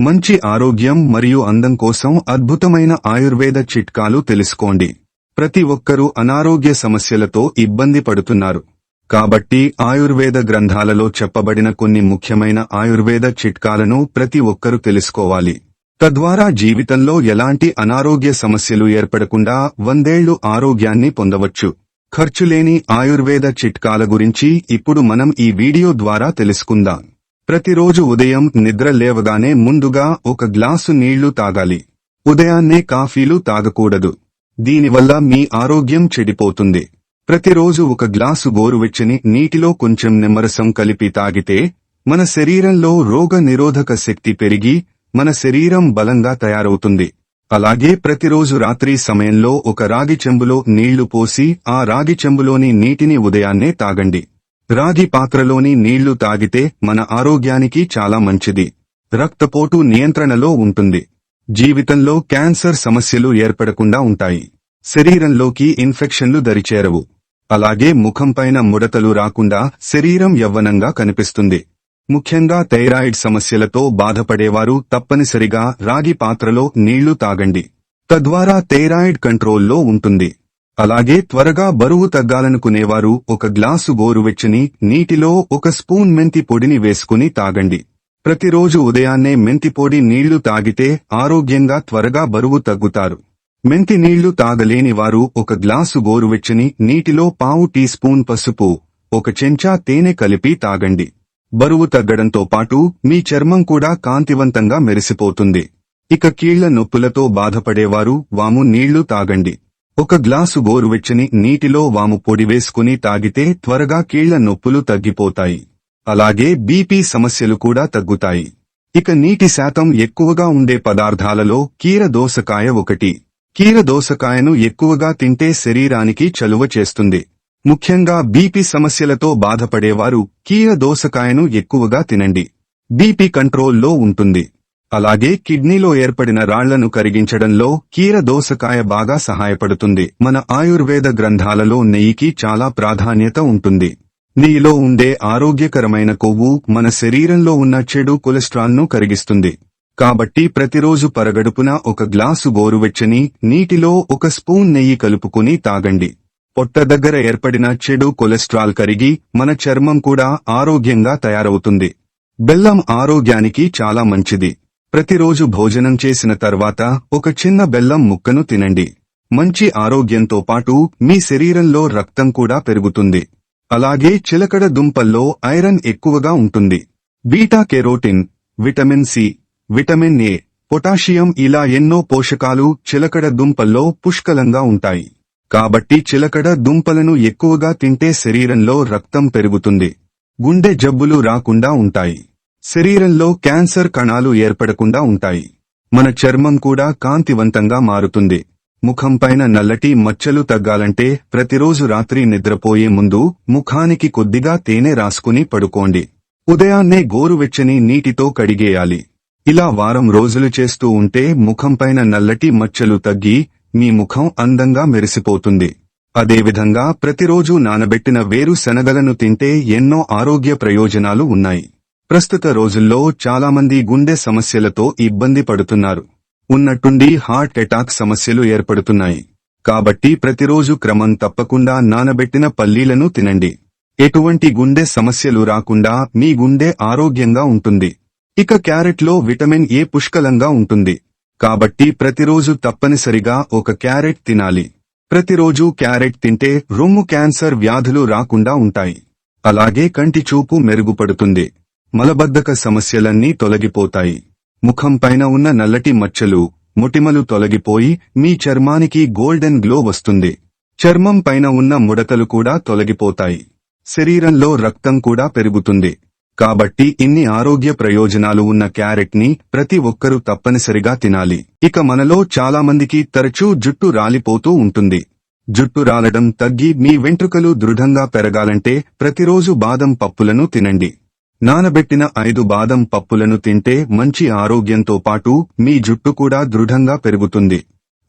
మంచి ఆరోగ్యం మరియు అందం కోసం అద్భుతమైన ఆయుర్వేద చిట్కాలు తెలుసుకోండి. ప్రతి ఒక్కరూ అనారోగ్య సమస్యలతో ఇబ్బంది పడుతున్నారు. కాబట్టి ఆయుర్వేద గ్రంథాలలో చెప్పబడిన కొన్ని ముఖ్యమైన ఆయుర్వేద చిట్కాలను ప్రతి ఒక్కరూ తెలుసుకోవాలి. తద్వారా జీవితంలో ఎలాంటి అనారోగ్య సమస్యలు ఏర్పడకుండా వందేళ్ళు ఆరోగ్యాన్ని పొందవచ్చు. ఖర్చులేని ఆయుర్వేద చిట్కాల గురించి ఇప్పుడు మనం ఈ వీడియో ద్వారా తెలుసుకుందాం. ప్రతిరోజు ఉదయం నిద్ర లేవగానే ముందుగా ఒక గ్లాసు నీళ్ళు తాగాలి. ఉదయాన్నే కాఫీలు తాగకూడదు. దీనివల్ల మీ ఆరోగ్యం చెడిపోతుంది. ప్రతిరోజు ఒక గ్లాసు గోరువెచ్చని నీటిలో కొంచెం నిమ్మరసం కలిపి తాగితే మన శరీరంలో రోగ నిరోధక శక్తి పెరిగి మన శరీరం బలంగా తయారవుతుంది. అలాగే ప్రతిరోజు రాత్రి సమయంలో ఒక రాగి చెంబులో నీళ్ళు పోసి ఆ రాగి చెంబులోని నీటిని ఉదయాన్నే తాగండి. రాగి పాత్రలోని నీళ్ళు తాగితే మన ఆరోగ్యానికి చాలా మంచిది. రక్తపోటు నియంత్రణలో ఉంటుంది. జీవితంలో క్యాన్సర్ సమస్యలు ఏర్పడకుండా ఉంటాయి. శరీరంలోకి ఇన్ఫెక్షన్లు దరిచేరవు. అలాగే ముఖంపైన ముడతలు రాకుండా శరీరం యవ్వనంగా కనిపిస్తుంది. ముఖ్యంగా థైరాయిడ్ సమస్యలతో బాధపడేవారు తప్పనిసరిగా రాగి పాత్రలో నీళ్ళు తాగండి. తద్వారా థైరాయిడ్ కంట్రోల్లో ఉంటుంది. అలాగే త్వరగా బరువు తగ్గాలనుకునేవారు ఒక గ్లాసు గోరువెచ్చని నీటిలో ఒక స్పూన్ మెంతి పొడిని వేసుకుని తాగండి. ప్రతిరోజు ఉదయాన్నే మెంతి పొడి నీళ్ళు తాగితే ఆరోగ్యంగా త్వరగా బరువు తగ్గుతారు. మెంతి నీళ్ళు తాగలేని వారు ఒక గ్లాసు గోరువెచ్చని నీటిలో పావు టీ స్పూన్ పసుపు ఒక చెంచా తేనె కలిపి తాగండి. బరువు తగ్గడంతో పాటు మీ చర్మం కూడా కాంతివంతంగా మెరిసిపోతుంది. ఇక కీళ్ళ నొప్పులతో బాధపడేవారు వాము నీళ్ళు తాగండి. ఒక గ్లాసు గోరువెచ్చని నీటిలో వాము పొడి వేసుకుని తాగితే త్వరగా కీళ్ళ నొప్పులు తగ్గిపోతాయి. అలాగే బీపీ సమస్యలు కూడా తగ్గుతాయి. ఇక నీటి శాతం ఎక్కువగా ఉండే పదార్థాలలో కీర దోసకాయ ఒకటి. కీర దోసకాయను ఎక్కువగా తింటే శరీరానికి చలువ చేస్తుంది. ముఖ్యంగా బీపీ సమస్యలతో బాధపడేవారు కీర దోసకాయను ఎక్కువగా తినండి. బీపీ కంట్రోల్లో ఉంటుంది. అలాగే కిడ్నీలో ఏర్పడిన రాళ్ళను కరిగించడంలో కీర దోసకాయ బాగా సహాయపడుతుంది. మన ఆయుర్వేద గ్రంథాలలో నెయ్యికి చాలా ప్రాధాన్యత ఉంటుంది. నెయ్యిలో ఉండే ఆరోగ్యకరమైన కొవ్వు మన శరీరంలో ఉన్న చెడు కొలెస్ట్రాల్ను కరిగిస్తుంది. కాబట్టి ప్రతిరోజు పరగడుపున ఒక గ్లాసు గోరువెచ్చని నీటిలో ఒక స్పూన్ నెయ్యి కలుపుకుని తాగండి. పొట్ట దగ్గర ఏర్పడిన చెడు కొలెస్ట్రాల్ కరిగి మన చర్మం కూడా ఆరోగ్యంగా తయారవుతుంది. బెల్లం ఆరోగ్యానికి చాలా మంచిది. ప్రతిరోజు భోజనం చేసిన తర్వాత ఒక చిన్న బెల్లం ముక్కను తినండి. మంచి ఆరోగ్యంతో పాటు మీ శరీరంలో రక్తం కూడా పెరుగుతుంది. అలాగే చిలకడ దుంపల్లో ఐరన్ ఎక్కువగా ఉంటుంది. Beta carotene vitamin C vitamin A potassium ఇలా ఎన్నో పోషకాలు చిలకడ దుంపల్లో పుష్కలంగా ఉంటాయి. కాబట్టి చిలకడ దుంపలను ఎక్కువగా తింటే శరీరంలో రక్తం పెరుగుతుంది. గుండె జబ్బులు రాకుండా ఉంటాయి. శరీరంలో క్యాన్సర్ కణాలు ఏర్పడకుండా ఉంటాయి. మన చర్మం కూడా కాంతివంతంగా మారుతుంది. ముఖంపైన నల్లటి మచ్చలు తగ్గాలంటే ప్రతిరోజు రాత్రి నిద్రపోయే ముందు ముఖానికి కొద్దిగా తేనె రాసుకుని పడుకోండి. ఉదయాన్నే గోరువెచ్చని నీటితో కడిగేయాలి. ఇలా వారం రోజులు చేస్తూ ఉంటే ముఖంపైన నల్లటి మచ్చలు తగ్గి మీ ముఖం అందంగా మెరిసిపోతుంది. అదేవిధంగా ప్రతిరోజు నానబెట్టిన వేరు శనగలను తింటే ఎన్నో ఆరోగ్య ప్రయోజనాలు ఉన్నాయి. ప్రస్తుత రోజుల్లో చాలామంది గుండె సమస్యలతో ఇబ్బంది పడుతున్నారు. ఉన్నట్టుండి హార్ట్ అటాక్ సమస్యలు ఏర్పడుతున్నాయి. కాబట్టి ప్రతిరోజు క్రమం తప్పకుండా నానబెట్టిన పల్లీలను తినండి. ఎటువంటి గుండె సమస్యలు రాకుండా మీ గుండె ఆరోగ్యంగా ఉంటుంది. ఇక క్యారెట్లో విటమిన్ ఏ పుష్కలంగా ఉంటుంది. కాబట్టి ప్రతిరోజు తప్పనిసరిగా ఒక క్యారెట్ తినాలి. ప్రతిరోజు క్యారెట్ తింటే రొమ్ము క్యాన్సర్ వ్యాధులు రాకుండా ఉంటాయి. అలాగే కంటి చూపు మెరుగుపడుతుంది. మలబద్ధక సమస్యలన్నీ తొలగిపోతాయి. ముఖం పైన ఉన్న నల్లటి మచ్చలు ముటిమలు తొలగిపోయి మీ చర్మానికి గోల్డెన్ గ్లో వస్తుంది. చర్మం పైన ఉన్న ముడతలు కూడా తొలగిపోతాయి. శరీరంలో రక్తం కూడా పెరుగుతుంది. కాబట్టి ఇన్ని ఆరోగ్య ప్రయోజనాలు ఉన్న క్యారెట్ని ప్రతి ఒక్కరూ తప్పనిసరిగా తినాలి. ఇక మనలో చాలా మందికి తరచూ జుట్టు రాలిపోతూ ఉంటుంది. జుట్టు రాలడం తగ్గి మీ వెంట్రుకలు దృఢంగా పెరగాలంటే ప్రతిరోజు బాదం పప్పులను తినండి. నానబెట్టిన ఐదు బాదం పప్పులను తింటే మంచి ఆరోగ్యంతో పాటు మీ జుట్టు కూడా దృఢంగా పెరుగుతుంది.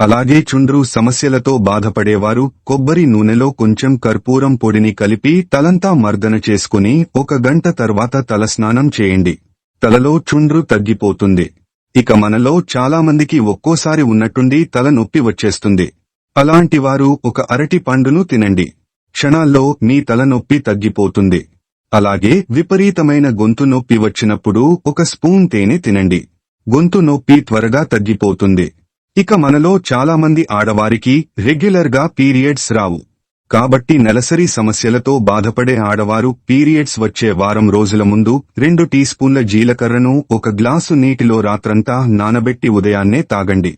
అలాగే చుండ్రు సమస్యలతో బాధపడేవారు కొబ్బరి నూనెలో కొంచెం కర్పూరం పొడిని కలిపి తలంతా మర్దన చేసుకుని ఒక గంట తర్వాత తలస్నానం చేయండి. తలలో చుండ్రు తగ్గిపోతుంది. ఇక మనలో చాలా మందికి ఒక్కోసారి ఉన్నట్టుండి తల నొప్పి వచ్చేస్తుంది. అలాంటివారు ఒక అరటి పండును తినండి. క్షణాల్లో మీ తలనొప్పి తగ్గిపోతుంది. అలాగే విపరీతమైన గొంతు నొప్పి వచ్చినప్పుడు ఒక స్పూన్ తేనె తినండి. గొంతు నొప్పి త్వరగా తగ్గిపోతుంది. ఇక మనలో చాలా మంది ఆడవారికి రెగ్యులర్గా పీరియడ్స్ రావు. కాబట్టి నెలసరి సమస్యలతో బాధపడే ఆడవారు పీరియడ్స్ వచ్చే వారం రోజుల ముందు రెండు టీ స్పూన్ల జీలకర్రను ఒక గ్లాసు నీటిలో రాత్రంతా నానబెట్టి ఉదయాన్నే తాగండి.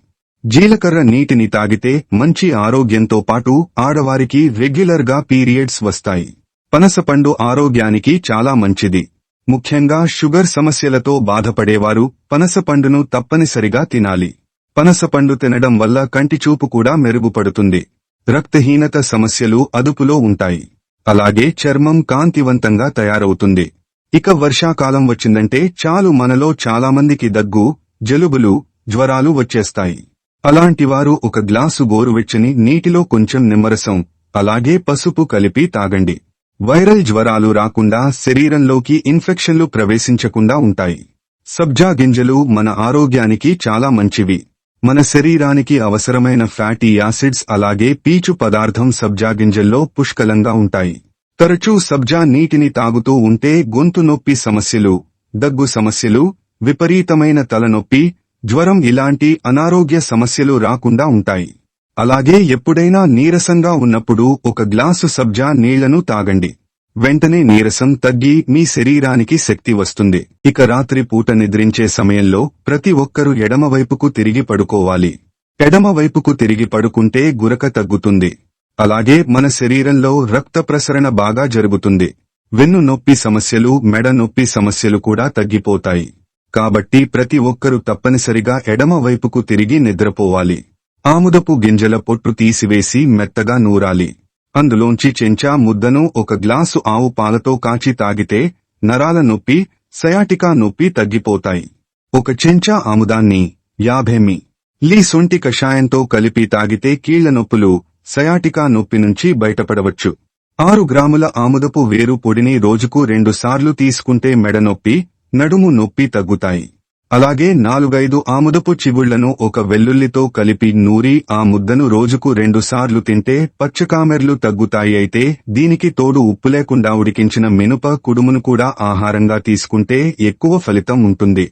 జీలకర్ర నీటిని తాగితే మంచి ఆరోగ్యంతో పాటు ఆడవారికి రెగ్యులర్గా పీరియడ్స్ వస్తాయి. పనసపండు ఆరోగ్యానికి చాలా మంచిది. ముఖ్యంగా షుగర్ సమస్యలతో బాధపడేవారు పనసపండును తప్పనిసరిగా తినాలి. పనసపండు తినడం వల్ల కంటి చూపు కూడా మెరుగుపడుతుంది. రక్తహీనత సమస్యలు అదుపులో ఉంటాయి. అలాగే చర్మం కాంతివంతంగా తయారవుతుంది. ఇక వర్షాకాలం వచ్చిందంటే చాలు మనలో చాలా మందికి దగ్గు జలుబులు జ్వరాలు వచ్చేస్తాయి. అలాంటివారు ఒక గ్లాసు గోరువెచ్చని నీటిలో కొంచెం నిమ్మరసం అలాగే పసుపు కలిపి తాగండి. వైరల్ జ్వరాలు రాకుండా శరీరంలోకి ఇన్ఫెక్షన్లు ప్రవేశించకుండా ఉంటాయి. సబ్జా గింజలు మన ఆరోగ్యానికి చాలా మంచివి. మన శరీరానికి అవసరమైన ఫ్యాటీ యాసిడ్స్ అలాగే పీచు పదార్థం సబ్జా గింజల్లో పుష్కలంగా ఉంటాయి. తరచూ సబ్జా నీటిని తాగుతూ ఉంటే గొంతు నొప్పి సమస్యలు దగ్గు సమస్యలు విపరీతమైన తలనొప్పి జ్వరం ఇలాంటి అనారోగ్య సమస్యలు రాకుండా ఉంటాయి. అలాగే ఎప్పుడైనా నీరసంగా ఉన్నప్పుడు ఒక గ్లాసు సబ్జా నీళ్ళను తాగండి. వెంటనే నీరసం తగ్గి మీ శరీరానికి శక్తి వస్తుంది. ఇక రాత్రి పూట నిద్రించే సమయంలో ప్రతి ఒక్కరూ ఎడమవైపుకు తిరిగి పడుకోవాలి. ఎడమవైపుకు తిరిగి పడుకుంటే గురక తగ్గుతుంది. అలాగే మన శరీరంలో రక్త ప్రసరణ బాగా జరుగుతుంది. వెన్ను నొప్పి సమస్యలు మెడ నొప్పి సమస్యలు కూడా తగ్గిపోతాయి. కాబట్టి ప్రతి ఒక్కరూ తప్పనిసరిగా ఎడమవైపుకు తిరిగి నిద్రపోవాలి. ఆముదపు గింజల పొట్టు తీసివేసి మెత్తగా నూరాలి. అందులోంచి చెంచా ముద్దను ఒక గ్లాసు ఆవు పాలతో కాచి తాగితే నరాల నొప్పి సయాటికా నొప్పి తగ్గిపోతాయి. ఒక చెంచా ఆముదాన్ని యాభేమి. లీ సొంటి కషాయంతో కలిపి తాగితే కీళ్ళ నొప్పులు సయాటికా నొప్పి నుంచి బయటపడవచ్చు. ఆరు గ్రాముల ఆముదపు వేరు పొడిని రోజుకు రెండుసార్లు తీసుకుంటే మెడ నొప్పి నడుము నొప్పి తగ్గుతాయి. అలాగే నాలుగైదు ఆముదపు చివుళ్ళను ఒక వెల్లుల్లితో కలిపి నూరి ఆ ముద్దను రోజుకు రెండుసార్లు తింటే పచ్చకామెర్లు తగ్గుతాయి అయితే దీనికి తోడు ఉప్పు లేకుండా ఉడికించిన మినుప కుడుమును కూడా ఆహారంగా తీసుకుంటే ఎక్కువ ఫలితం ఉంటుంది.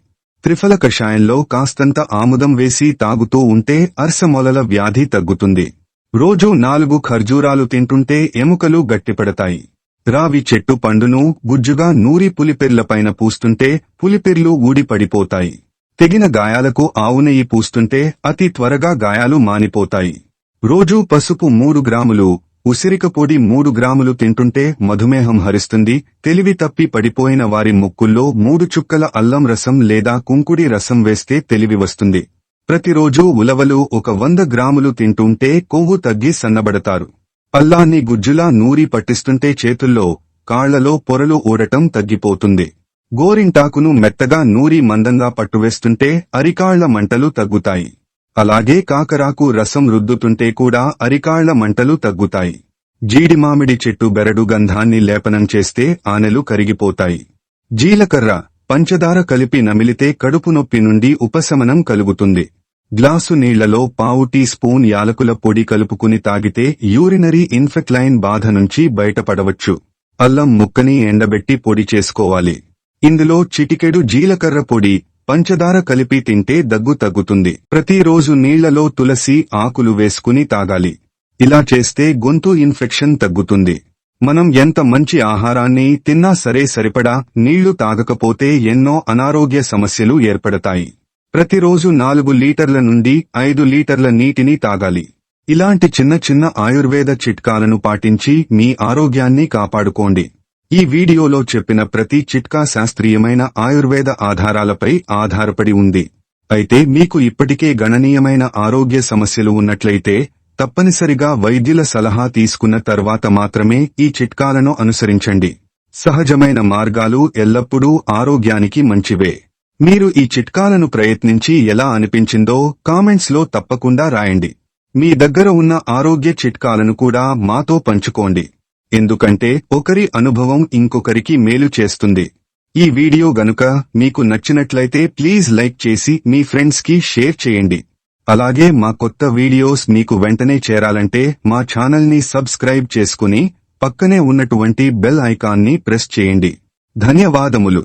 త్రిఫల కషాయంలో కాస్తంత ఆముదం వేసి తాగుతూ ఉంటే అర్సమొలల వ్యాధి తగ్గుతుంది. రోజూ నాలుగు ఖర్జూరాలు తింటుంటే ఎముకలు గట్టిపడతాయి. రావి చెట్టు పండును గుజ్జుగా నూరి పులిపెర్లపైన పూస్తుంటే పులిపెర్లు ఊడి పడిపోతాయి. తెగిన గాయాలకు ఆవు నెయ్యి పూస్తుంటే అతి త్వరగా గాయాలు మానిపోతాయి. రోజూ పసుపు మూడు గ్రాములు ఉసిరిక పొడి మూడు గ్రాములు తింటుంటే మధుమేహం హరిస్తుంది తెలివి తప్పి పడిపోయిన వారి ముక్కుల్లో మూడు చుక్కల అల్లం రసం లేదా కుంకుడి రసం వేస్తే తెలివి వస్తుంది. ప్రతిరోజూ ఉలవలు ఒక వంద గ్రాములు తింటుంటే కొవ్వు తగ్గి సన్నబడతారు. అల్లాన్ని గుజ్జులా నూరి పట్టిస్తుంటే చేతుల్లో కాళ్ళలో పొరలు ఊడటం తగ్గిపోతుంది. గోరింటాకును మెత్తగా నూరి మందంగా పట్టువేస్తుంటే అరికాళ్ళ మంటలు తగ్గుతాయి. అలాగే కాకరాకు రసం రుద్దుతుంటే కూడా అరికాళ్ళ మంటలు తగ్గుతాయి. జీడి మామిడి చెట్టు బెరడు గంధాన్ని లేపనం చేస్తే ఆనెలు కరిగిపోతాయి. జీలకర్ర పంచదార కలిపి నమిలితే కడుపు నొప్పి నుండి ఉపశమనం కలుగుతుంది. గ్లాసు నీళ్ళలో పావు టీ స్పూన్ యాలకుల పొడి కలుపుకుని తాగితే యూరినరీ ఇన్ఫెక్లైన్ బాధ నుంచి బయటపడవచ్చు. అల్లం ముక్కని ఎండబెట్టి పొడి చేసుకోవాలి. ఇందులో చిటికెడు జీలకర్ర పొడి పంచదార కలిపి తింటే దగ్గు తగ్గుతుంది. ప్రతిరోజు నీళ్ళలో తులసి ఆకులు వేసుకుని తాగాలి. ఇలా చేస్తే గొంతు ఇన్ఫెక్షన్ తగ్గుతుంది. మనం ఎంత మంచి ఆహారాన్ని తిన్నా సరే సరిపడా నీళ్ళు తాగకపోతే ఎన్నో అనారోగ్య సమస్యలు ఏర్పడతాయి. ప్రతిరోజు నాలుగు లీటర్ల నుండి ఐదు లీటర్ల నీటిని తాగాలి. ఇలాంటి చిన్న చిన్న ఆయుర్వేద చిట్కాలను పాటించి మీ ఆరోగ్యాన్ని కాపాడుకోండి. ఈ వీడియోలో చెప్పిన ప్రతి చిట్కా శాస్త్రీయమైన ఆయుర్వేద ఆధారాలపై ఆధారపడి ఉంది. అయితే మీకు ఇప్పటికే గణనీయమైన ఆరోగ్య సమస్యలు ఉన్నట్లయితే తప్పనిసరిగా వైద్యుల సలహా తీసుకున్న తర్వాత మాత్రమే ఈ చిట్కాలను అనుసరించండి. సహజమైన మార్గాలు ఎల్లప్పుడూ ఆరోగ్యానికి మంచివే. మీరు ఈ చిట్కాలను ప్రయత్నించి ఎలా అనిపించిందో కామెంట్స్లో తప్పకుండా రాయండి. మీ దగ్గర ఉన్న ఆరోగ్య చిట్కాలను కూడా మాతో పంచుకోండి. ఎందుకంటే ఒకరి అనుభవం ఇంకొకరికి మేలు చేస్తుంది. ఈ వీడియో గనుక మీకు నచ్చినట్లయితే ప్లీజ్ లైక్ చేసి మీ ఫ్రెండ్స్కి షేర్ చేయండి. అలాగే మా కొత్త వీడియోస్ మీకు వెంటనే చేరాలంటే మా ఛానల్ని సబ్స్క్రైబ్ చేసుకుని పక్కనే ఉన్నటువంటి బెల్ ఐకాన్ని ప్రెస్ చేయండి. ధన్యవాదములు.